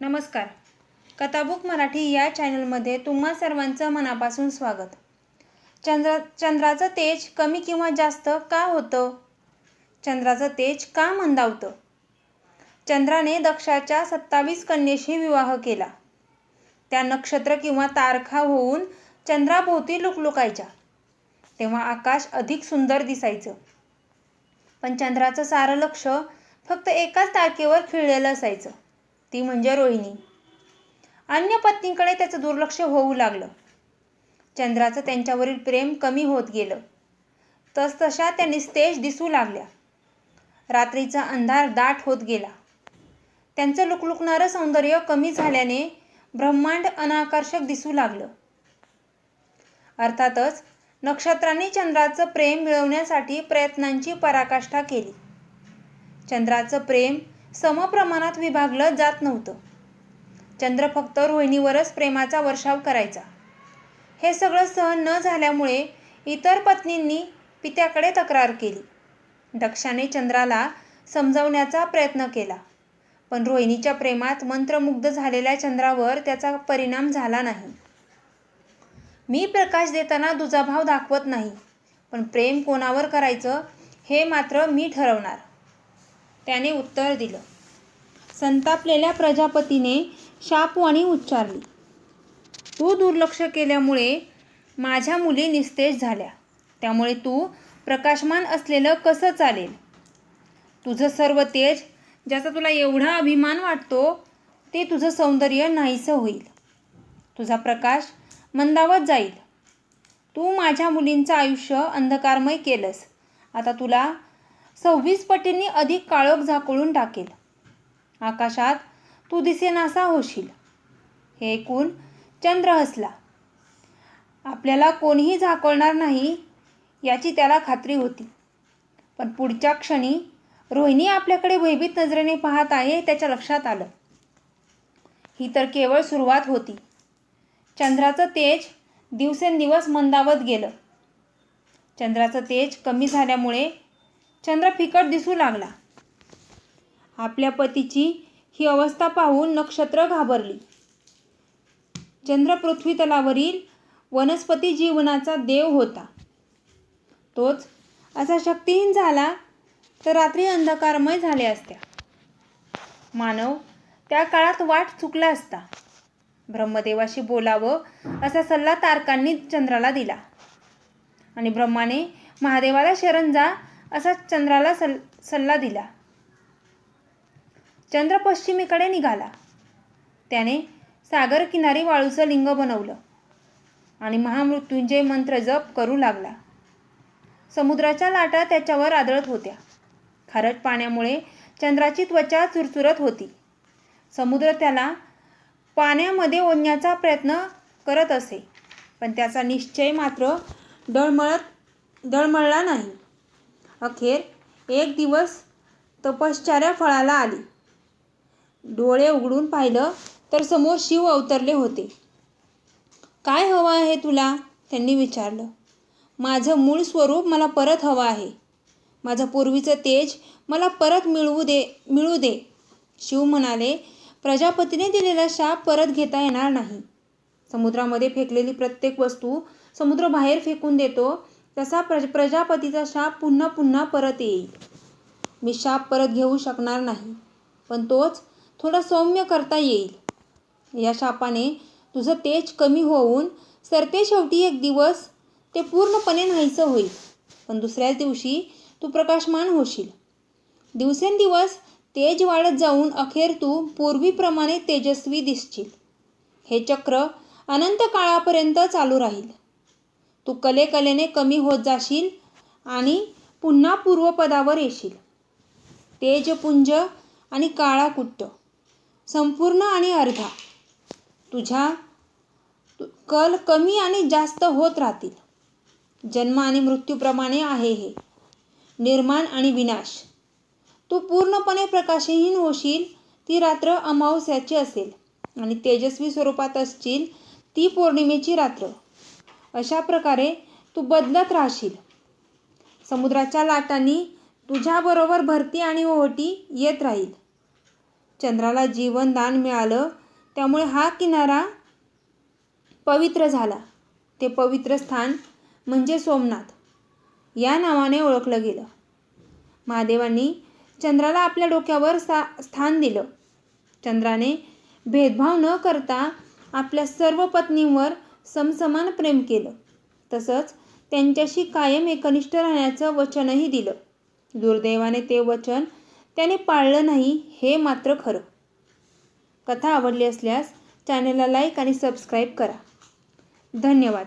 नमस्कार. कथाबुक मराठी या चॅनलमध्ये तुम्हा सर्वांचं मनापासून स्वागत. चंद्र चंद्राचं तेज कमी किंवा जास्त का होतं? चंद्राचं तेज का मंदावतं? चंद्राने दक्षाच्या सत्तावीस कन्येशी विवाह केला. त्या नक्षत्र किंवा तारखा होऊन चंद्राभोवती लुकलुकायच्या. तेव्हा आकाश अधिक सुंदर दिसायचं. पण चंद्राचं सारं लक्ष फक्त एकाच तारखेवर खिळलेलं असायचं. ती म्हणजे रोहिणी. अन्य पत्नीकडे त्याचं दुर्लक्ष होऊ लागलं. चंद्राचं त्यांच्यावरील प्रेम कमी होत गेलं. तसतशा त्या निस्तेज दिसू लागल्या. रात्रीचा अंधार दाट होत गेला. त्यांचं लुकलुकणारं सौंदर्य कमी झाल्याने ब्रह्मांड अनाकर्षक दिसू लागलं. अर्थातच नक्षत्रांनी चंद्राचं प्रेम मिळवण्यासाठी प्रयत्नांची पराकाष्ठा केली. चंद्राचं प्रेम समप्रमाणात विभागलं जात नव्हतं. चंद्र फक्त रोहिणीवरच प्रेमाचा वर्षाव करायचा. हे सगळं सहन न झाल्यामुळे इतर पत्नींनी पित्याकडे तक्रार केली. दक्षाने चंद्राला समजावण्याचा प्रयत्न केला पण रोहिणीच्या प्रेमात मंत्रमुग्ध झालेल्या चंद्रावर त्याचा परिणाम झाला नाही. मी प्रकाश देताना दुजाभाव दाखवत नाही पण प्रेम कोणावर करायचं हे मात्र मी ठरवणार. त्याने उत्तर दिलं. संतापलेल्या प्रजापतीने शापवाणी उच्चारली. तू दुर्लक्ष केल्यामुळे माझ्या मुली निस्तेज झाल्या. त्यामुळे तू प्रकाशमान असलेलं कसं चालेल? तुझं सर्व तेज ज्याचा तुला एवढा अभिमान वाटतो ते तुझं सौंदर्य नाहीसं होईल. तुझा प्रकाश मंदावत जाईल. तू माझ्या मुलींचं आयुष्य अंधकारमय केलंस. आता तुला सव्वीस पटींनी अधिक काळोख झाकळून टाकेल. आकाशात तू दिसेनासा होशील. हे ऐकून चंद्र हसला. आपल्याला कोणीही झाकळणार नाही याची त्याला खात्री होती. पण पुढच्या क्षणी रोहिणी आपल्याकडे भयभीत नजरेने पाहत आहे त्याच्या लक्षात आलं. ही तर केवळ सुरुवात होती. चंद्राचं तेज दिवसेंदिवस मंदावत गेलं. चंद्राचं तेज कमी झाल्यामुळे चंद्र फिकट दिसू लागला. आपल्या पतीची ही अवस्था पाहून नक्षत्र घाबरली. चंद्र पृथ्वी तलावरील वनस्पती जीवनाचा देव होता. तोच असा शक्तिहीन झाला तर रात्री अंधकारमय झाल्या असत्या. मानव त्या काळात वाट चुकला असता. ब्रह्मदेवाशी बोलावं असा सल्ला तारकांनी चंद्राला दिला. आणि ब्रह्माने महादेवाला शरण जा असा चंद्राला सल सल्ला दिला. चंद्र पश्चिमेकडे निघाला. त्याने सागर किनारी वाळूचं लिंग बनवलं आणि महामृत्युंजय मंत्र जप करू लागला. समुद्राच्या लाटा त्याच्यावर आदळत होत्या. खारट पाण्यामुळे चंद्राची त्वचा चुरचुरत होती. समुद्र त्याला पाण्यामध्ये ओढण्याचा प्रयत्न करत असे पण त्याचा निश्चय मात्र डळमळत डळमळला नाही. अखेर एक दिवस तपश्चर्या फळाला आली. डोळे उघडून पाहिलं तर समोर शिव अवतरले होते. काय हवं आहे तुला? त्यांनी विचारलं. माझं मूळ स्वरूप मला परत हवं आहे. माझं पूर्वीचं तेज मला परत मिळवू दे मिळू दे. शिव म्हणाले प्रजापतीने दिलेला शाप परत घेता येणार नाही. समुद्रामध्ये फेकलेली प्रत्येक वस्तू समुद्र बाहेर फेकून देतो तसा प्रज प्रजापतीचा शाप पुन्हा पुन्हा परत येईल. मी शाप परत घेऊ शकणार नाही पण तोच थोडा सौम्य करता येईल. या शापाने तुझं तेज कमी होऊन सरते शेवटी एक दिवस ते पूर्णपणे नाहीसं होईल. पण दुसऱ्याच दिवशी तू प्रकाशमान होशील. दिवसेंदिवस तेज वाढत जाऊन अखेर तू पूर्वीप्रमाणे तेजस्वी दिसशील. हे चक्र अनंत काळापर्यंत चालू राहील. तू कलेकलेने कमी होत जाशील आणि पुन्हा पूर्वपदावर येशील. तेजपुंज आणि काळा कुट्ट संपूर्ण आणि अर्धा. तुझ्या कल कमी आणि जास्त होत राहतील. जन्म आणि मृत्यूप्रमाणे आहे हे. निर्माण आणि विनाश. तू पूर्णपणे प्रकाशहीन होशील ती रात्र अमावस्याची असेल आणि तेजस्वी स्वरूपात असशील ती पौर्णिमेची रात्र. अशा प्रकारे तू बदलत राहशील. समुद्राच्या लाटांनी तुझ्याबरोबर भरती आणि ओहोटी येत राहील. चंद्राला जीवनदान मिळालं त्यामुळे हा किनारा पवित्र झाला. ते पवित्र स्थान म्हणजे सोमनाथ. या नावाने ओळखलं गेलं. महादेवांनी चंद्राला आपल्या डोक्यावर सा स्थान दिलं. चंद्राने भेदभाव न करता आपल्या सर्व पत्नींवर समसमान प्रेम केलं. तसंच त्यांच्याशी कायम एकनिष्ठ राहण्याचं वचनही दिलं. दुर्दैवाने ते वचन त्याने पाळलं नाही हे मात्र खरं. कथा आवडली असल्यास चॅनलला लाईक आणि सबस्क्राईब करा. धन्यवाद.